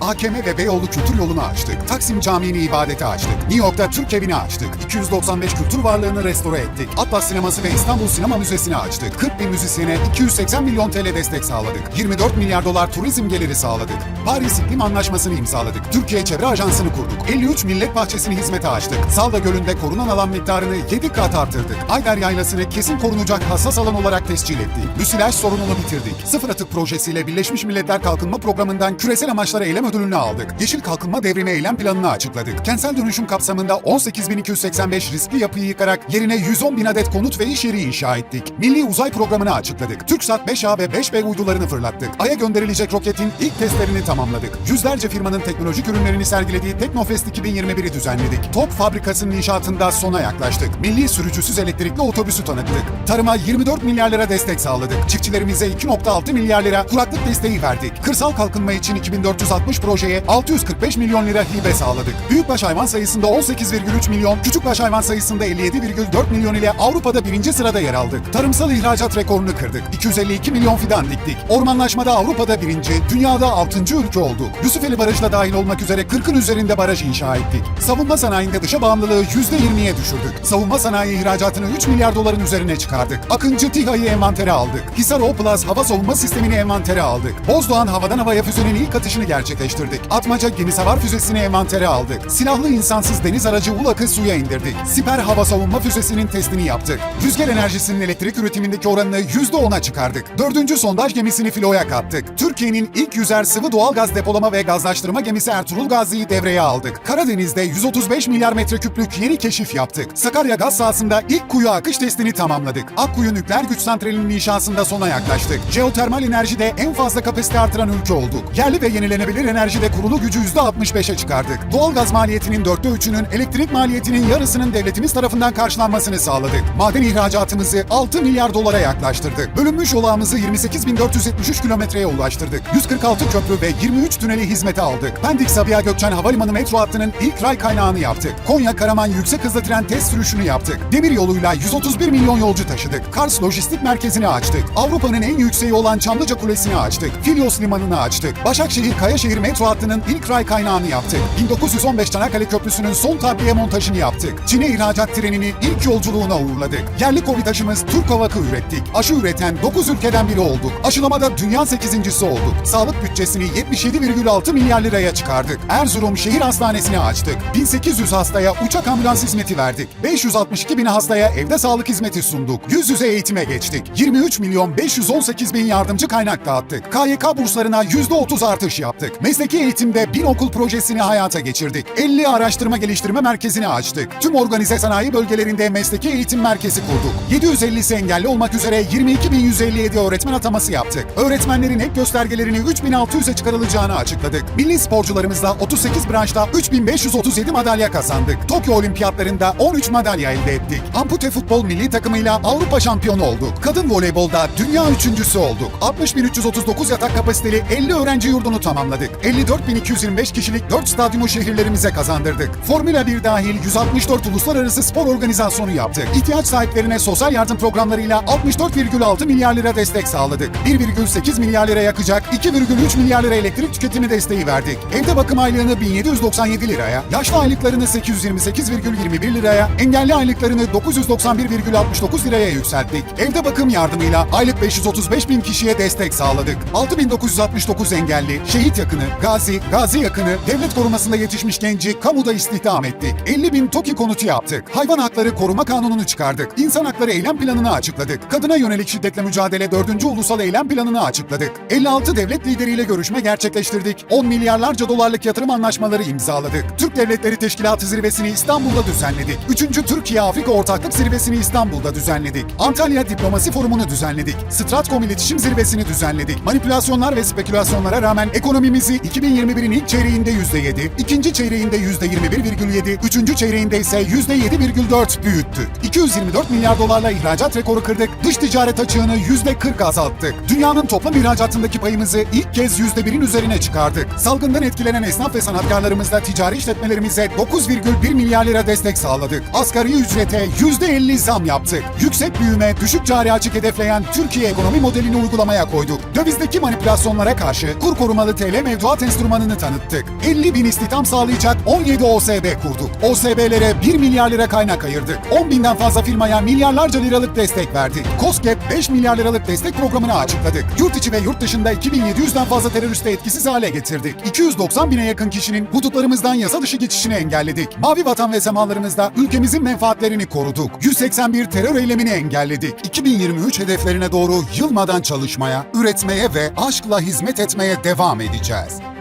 AKM ve Beyoğlu Kültür Yolu'nu açtık. Taksim Camii'ni ibadete açtık. New York'ta Türk Evi'ni açtık. 295 kültür varlığını restore ettik. Atlas Sineması ve İstanbul Sinema Müzesi'ni açtık. 40 bin müzisyene 280 milyon TL destek sağladık. 24 milyar dolar turizm geliri sağladık. Paris İklim Anlaşması'nı imzaladık. Türkiye Çevre Ajansı'nı kurduk. 53 millet bahçesini hizmete açtık. Salda Gölü'nde korunan alan miktarını 7 kat arttırdık. Ayder Yaylası'nı kesin korunacak hassas alan olarak tescil ettik. Müsilaj sorununu bitirdik. Sıfır atık projesiyle Birleşmiş Milletler Kalkınma Programı'ndan küresel amaçlara eylem ödülünü aldık. Yeşil Kalkınma Devrimi eylem planını açıkladık. Kentsel dönüşüm kapsamında 18.285 riskli yapıyı yıkarak yerine 110 bin adet konut ve iş yeri inşa ettik. Milli Uzay Programı'nı açıkladık. TürkSat 5A ve 5B uydularını fırlattık. Ay'a gönderilecek roketin ilk testlerini tamamladık. Yüzlerce firmanın teknolojik ürünlerini sergilediği Teknofest 2021'i düzenledik. Top fabrikasının inşaatında sona yaklaştık. Milli sürücüsüz elektrikli otobüsü tanıttık. Tarıma 24 milyar lira destek sağladık. Çiftçilerimize 2.6 milyar lira kuraklık desteği verdik. Kırsal kalkınma için 2460 projeye 645 milyon lira hibe sağladık. Büyükbaş hayvan sayısında 18,3 milyon, küçükbaş hayvan sayısında 57,4 milyon ile Avrupa'da birinci sırada yer aldık. Tarımsal ihracat rekorunu kırdık. 252 milyon fidan diktik. Ormanlaşmada Avrupa'da birinci, dünyada 6. ülke olduk. Yusufeli Barajı da dahil olmak üzere 40'ın üzerinde baraj inşa ettik. Savunma sanayinde dışa bağımlılığı %20'ye düşürdük. Savunma sanayi ihracatını 3 milyar doların üzerine çıkardık. Akıncı TİHA'yı envantere aldık. Hisar O Plus hava savunma sistemini envantere aldık. Bozdoğan havadan havaya füzenin ilk atışını gerçekleştirdik. Atmaca gemi savar füzesini envantere aldık. Silahlı insansız deniz aracı ULAK'ı suya indirdik. Siper hava savunma füzesinin testini yaptık. Rüzgar enerjisinin elektrik üretimindeki oranını %10'a çıkardık. Dördüncü sondaj gemisini filoya kattık. Türkiye'nin ilk yüzer sıvı doğal gaz depolama ve gazlaştırma gemisi Ertuğrul Gazi'yi devreye aldık. Karadeniz'de 135 milyar metreküplük yeni keşif yaptık. Sakarya gaz sahasında ilk kuyu akış testini tamamladık. Akkuyu nükleer güç santralinin inşasında sona yaklaştık. Jeotermal enerjide en fazla kapasite artıran ülke olduk. Yerli ve yenilenebilir enerjide kurulu gücü %65'e çıkardık. Doğal gaz maliyetinin dörtte üçünün elektrik maliyetinin yarısının devletimiz tarafından karşılanmasını sağladık. Maden ihracatımızı 6 milyar dolara yaklaştırdık. Bölünmüş olağımızı 28.473 kilometreye ulaştırdık. 146 köprü ve 23 tüneli hizmete aldık. Pendik Sabiha Gökçen Havalimanı metro hattının ilk ray kaynağını yaptık. Konya Karaman yüksek hızlı tren test sürüşünü yaptık. Demir yoluyla 131 milyon yolcu taşıdık. Kars Lojistik Merkezi'ni açtık. Avrupa'nın en yükseği olan Çamlıca Kulesi'ni açtık. Filyos Limanı'nı açtık. Başakşehir Kayaşehir metro hattının ilk ray kaynağını yaptık. 1915 Çanakkale Köprüsü'nün son tabiye montajını yaptık. Çin'e ihracat trenini ilk yolculuğuna uğurladık. Yerli Covid aşımız Türk Havak'ı ürettik. Aşı üreten 9 ülkeden biri olduk. Aşılamada dünya 8.si olduk. Sağlık bütçesini 77,6 milyar liraya çıkardık. Erzurum Şehir Hastanesi'ni açtık. 1800 hastaya uçak ambulans hizmeti verdik. 562 bin hastaya evde sağlık hizmeti sunduk. Yüz yüze eğitime geçtik. 23 milyon 518 bin yardımcı kaynak dağıttık. KYK burslarına %30 artış yaptık. Mesleki eğitimde bin okul projesini hayata geçirdik. 50 araştırma geliştirme merkezini açtık. Tüm organize sanayi bölgelerinde mesleki eğitim merkezi kurduk. 750'si engelli olmak üzere 22.157 öğretmen ataması yaptık. Öğretmenlerin ek göstergelerini 3600'e çıkarılacağını açıkladık. Milli sporcularımızla 38 branşta 3537 madalya kazandık. Tokyo Olimpiyatlarında 13 madalya elde ettik. Ampute futbol milli takımıyla Avrupa şampiyonu olduk. Kadın voleybolda dünya üçüncüsü olduk. 60.339 yatak kapasiteli 50 öğrenci yurdunu tamamladık. 54.225 kişilik 4 stadyumu şehirlerimize kazandırdık. Formula 1 dahil 164 uluslararası spor organizasyonu yaptık. İhtiyaç sahiplerine sosyal yardım programlarıyla 64,6 milyar lira destek sağladık. 1,8 milyar lira yakacak 2,3 milyar lira elektrik tüketimi desteği verdik. Evde bakım aylığını 1797 liraya, yaşlı aylıklarını 828,21 liraya, engelli aylıklarını 991,69 liraya yükselttik. Evde bakım yardımıyla aylık 535 bin kişiye destek sağladık. 6969 engelli, şehit yakını, gazi, gazi yakını, devlet korumasında yetişmiş genci kamuda istihdam ettik. 50 bin TOKİ konutu yaptık. Hayvan hakları koruma kanununu çıkardık. İnsan hakları eylem planını açıkladık. Kadına yönelik şiddetle mücadele 4. ulusal eylem planını açıkladık. 56 devlet lideriyle görüşme gerçekleştirdik. 10 milyarlarca dolarlık yatırım anlaşmaları imzaladık. Türk Devletleri Teşkilatı zirvesini İstanbul'da düzenledik. 3. Türkiye-Afrika Ortaklık Zirvesini İstanbul'da düzenledik. Antalya Diplomasi Forumu'nu düzenledik. Stratcom İletişim Zirvesini düzenledik. Manipülasyonlar ve spekülasyonlara rağmen ekonomimizi 2021'in ilk çeyreğinde %7, ikinci çeyreğinde %21,7, üçüncü çeyreğinde ise %7,4 büyüttük. 224 milyar dolarla ihracat rekoru kırdık, dış ticaret açığını %40 azalttık. Dünyanın toplam ihracatındaki payımızı ilk kez %1'in üzerine çıkardık. Salgından etkilenen esnaf ve sanatkarlarımızla ticari işletmelerimize 9,1 milyar lira destek sağladık. Asgari ücrete %50 zam yaptık. Yüksek büyüme, düşük cari açık hedefleyen Türkiye ekonomi modelini uygulamaya koyduk. Dövizdeki manipülasyonlara karşı kur korumalı TL mevduat inşaat enstrümanını tanıttık. 50 bin istihdam sağlayacak 17 OSB kurduk. OSB'lere 1 milyar lira kaynak ayırdık. 10 binden fazla firmaya milyarlarca liralık destek verdik. COSGAP 5 milyar liralık destek programını açıkladık. Yurt içi ve yurt dışında 2700'den fazla teröriste etkisiz hale getirdik. 290 bine yakın kişinin hudutlarımızdan yasa dışı geçişini engelledik. Mavi vatan ve semalarımızda ülkemizin menfaatlerini koruduk. 181 terör eylemini engelledik. 2023 hedeflerine doğru yılmadan çalışmaya, üretmeye ve aşkla hizmet etmeye devam edeceğiz.